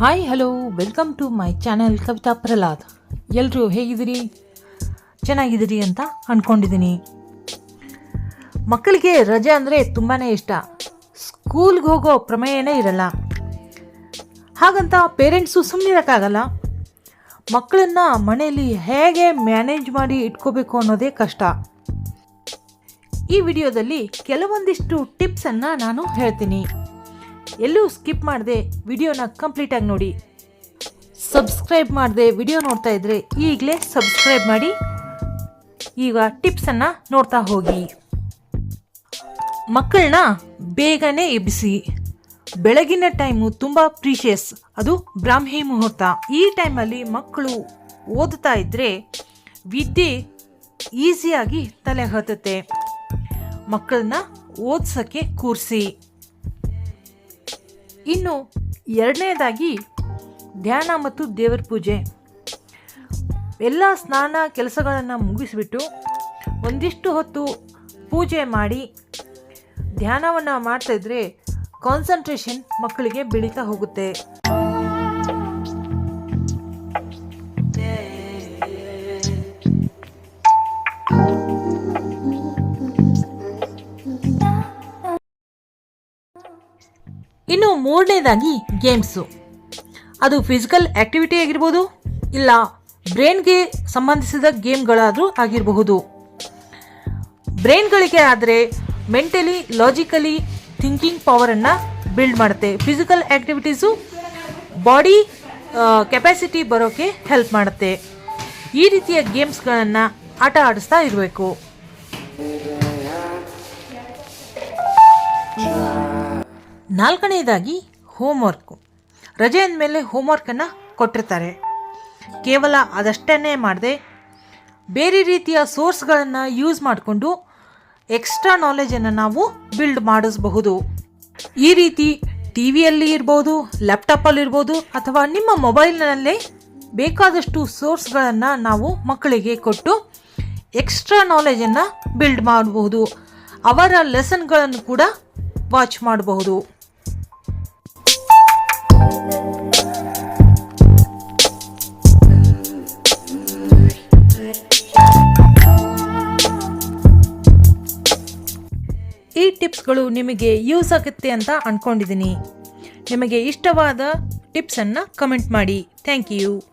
Hi hello welcome to my channel Kavita Prahlad ಎಲ್ಲರೂ ಹೇಗಿದ್ದೀರಿ? ಚೆನ್ನಾಗಿದ್ದೀರಿ ಅಂತ ಅಂದ್ಕೊಂಡಿದ್ದೀನಿ ಮಕ್ಕಳಿಗೆ ರಜೆ ಅಂದರೆ ತುಂಬಾ ಇಷ್ಟ. ಸ್ಕೂಲ್ಗೆ ಹೋಗೋ ಪ್ರಮೇಯನೇ ಇರಲ್ಲ. ಹಾಗಂತ ಪೇರೆಂಟ್ಸು ಸುಮ್ಮನಿರೋಕ್ಕಾಗಲ್ಲ ಮಕ್ಕಳನ್ನು ಮನೆಯಲ್ಲಿ ಹೇಗೆ ಮ್ಯಾನೇಜ್ ಮಾಡಿ ಇಟ್ಕೋಬೇಕು ಅನ್ನೋದೇ ಕಷ್ಟ. ಈ ವಿಡಿಯೋದಲ್ಲಿ ಕೆಲವೊಂದಿಷ್ಟು ಟಿಪ್ಸನ್ನು ನಾನು ಹೇಳ್ತೀನಿ. ಎಲ್ಲೂ ಸ್ಕಿಪ್ ಮಾಡದೆ ವಿಡಿಯೋನ ಕಂಪ್ಲೀಟಾಗಿ ನೋಡಿ. ಸಬ್ಸ್ಕ್ರೈಬ್ ಮಾಡದೆ ವಿಡಿಯೋ ನೋಡ್ತಾ ಇದ್ರೆ ಈಗಲೇ ಸಬ್ಸ್ಕ್ರೈಬ್ ಮಾಡಿ. ಈಗ ಟಿಪ್ಸನ್ನು ನೋಡ್ತಾ ಹೋಗಿ. ಮಕ್ಕಳನ್ನ ಬೇಗನೆ ಎಬ್ಬಿಸಿ. ಬೆಳಗಿನ ಟೈಮು ತುಂಬ ಪ್ರೀಶಿಯಸ್. ಅದು ಬ್ರಾಹ್ಮಿ ಮುಹೂರ್ತ. ಈ ಟೈಮಲ್ಲಿ ಮಕ್ಕಳು ಓದುತ್ತಾ ಇದ್ದರೆ ವಿದ್ಯೆ ಈಸಿಯಾಗಿ ತಲೆ ಹತ್ತುತ್ತೆ. ಮಕ್ಕಳನ್ನ ಓದ್ಸೋಕ್ಕೆ ಕೂರಿಸಿ. ಇನ್ನು ಎರಡನೇದಾಗಿ ಧ್ಯಾನ ಮತ್ತು ದೇವರ ಪೂಜೆ. ಎಲ್ಲ ಸ್ನಾನ ಕೆಲಸಗಳನ್ನು ಮುಗಿಸಿಬಿಟ್ಟು ಒಂದಿಷ್ಟು ಹೊತ್ತು ಪೂಜೆ ಮಾಡಿ ಧ್ಯಾನವನ್ನು ಮಾಡ್ತಾ ಇದ್ರೆ ಕಾನ್ಸಂಟ್ರೇಷನ್ ಮಕ್ಕಳಿಗೆ ಬೆಳೀತಾ ಹೋಗುತ್ತೆ. ಇನ್ನು ಮೂರನೇದಾಗಿ ಗೇಮ್ಸು. ಅದು ಫಿಸಿಕಲ್ ಆ್ಯಕ್ಟಿವಿಟಿ ಆಗಿರ್ಬೋದು, ಇಲ್ಲ ಬ್ರೈನ್ಗೆ ಸಂಬಂಧಿಸಿದ ಗೇಮ್ಗಳಾದರೂ ಆಗಿರಬಹುದು. ಬ್ರೈನ್ಗಳಿಗೆ ಆದರೆ ಮೆಂಟಲಿ, ಲಾಜಿಕಲಿ ಥಿಂಕಿಂಗ್ ಪವರನ್ನು ಬಿಲ್ಡ್ ಮಾಡುತ್ತೆ. ಫಿಸಿಕಲ್ ಆ್ಯಕ್ಟಿವಿಟೀಸು ಬಾಡಿ ಕೆಪಾಸಿಟಿ ಬರೋಕ್ಕೆ ಹೆಲ್ಪ್ ಮಾಡುತ್ತೆ. ಈ ರೀತಿಯ ಗೇಮ್ಸ್ಗಳನ್ನು ಆಟ ಆಡಿಸ್ತಾ ಇರಬೇಕು. ನಾಲ್ಕನೇದಾಗಿ ಹೋಮ್ವರ್ಕು ರಜೆ ಅಂದಮೇಲೆ ಹೋಮ್ವರ್ಕನ್ನು ಕೊಟ್ಟಿರ್ತಾರೆ. ಕೇವಲ ಅದಷ್ಟನ್ನೇ ಮಾಡದೆ ಬೇರೆ ರೀತಿಯ ಸೋರ್ಸ್ಗಳನ್ನು ಯೂಸ್ ಮಾಡಿಕೊಂಡು ಎಕ್ಸ್ಟ್ರಾ ನಾಲೆಜನ್ನು ನಾವು ಬಿಲ್ಡ್ ಮಾಡಿಸಬಹುದು. ಈ ರೀತಿ ಟಿ ವಿಯಲ್ಲಿ ಇರ್ಬೋದು ಲ್ಯಾಪ್ಟಾಪಲ್ಲಿ ಇರ್ಬೋದು, ಅಥವಾ ನಿಮ್ಮ ಮೊಬೈಲ್ನಲ್ಲೇ ಬೇಕಾದಷ್ಟು ಸೋರ್ಸ್ಗಳನ್ನು ನಾವು ಮಕ್ಕಳಿಗೆ ಕೊಟ್ಟು ಎಕ್ಸ್ಟ್ರಾ ನಾಲೆಜನ್ನು ಬಿಲ್ಡ್ ಮಾಡಬಹುದು. ಅವರ ಲೆಸನ್ಗಳನ್ನು ಕೂಡ ವಾಚ್ ಮಾಡಬಹುದು. ಈ ಟಿಪ್ಸ್ಗಳು ನಿಮಗೆ ಯೂಸ್ ಆಗುತ್ತೆ ಅಂತ ಅಂದ್ಕೊಂಡಿದ್ದೀನಿ ನಿಮಗೆ ಇಷ್ಟವಾದ ಟಿಪ್ಸನ್ನು ಕಮೆಂಟ್ ಮಾಡಿ. Thank you.